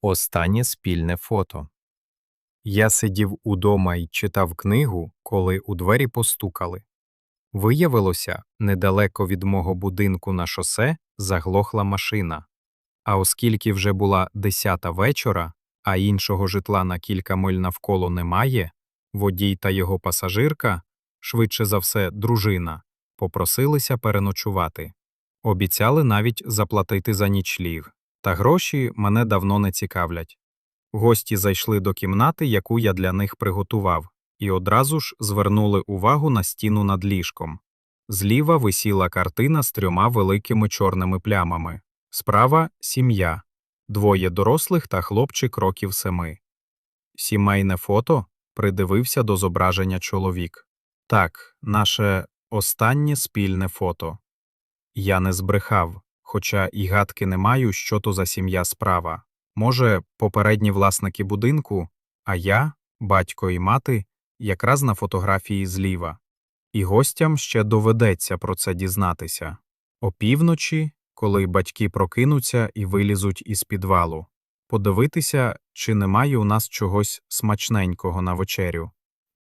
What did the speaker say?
Останнє спільне фото. Я сидів удома і читав книгу, коли у двері постукали. Виявилося, недалеко від мого будинку на шосе заглохла машина. А оскільки вже була десята вечора, а іншого житла на кілька миль навколо немає, водій та його пасажирка, швидше за все, дружина, попросилися переночувати. Обіцяли навіть заплатити за нічліг. Та гроші мене давно не цікавлять. Гості зайшли до кімнати, яку я для них приготував, і одразу ж звернули увагу на стіну над ліжком. Зліва висіла картина з трьома великими чорними плямами. Справа сім'я, двоє дорослих та хлопчик років семи. Сімейне фото придивився до зображення чоловік. Так, наше останнє спільне фото. Я не збрехав, хоча і гадки не маю, що то за сім'я справа. Може, попередні власники будинку, а я, батько і мати, якраз на фотографії зліва. І гостям ще доведеться про це дізнатися. Опівночі, коли батьки прокинуться і вилізуть із підвалу, подивитися, чи немає у нас чогось смачненького на вечерю.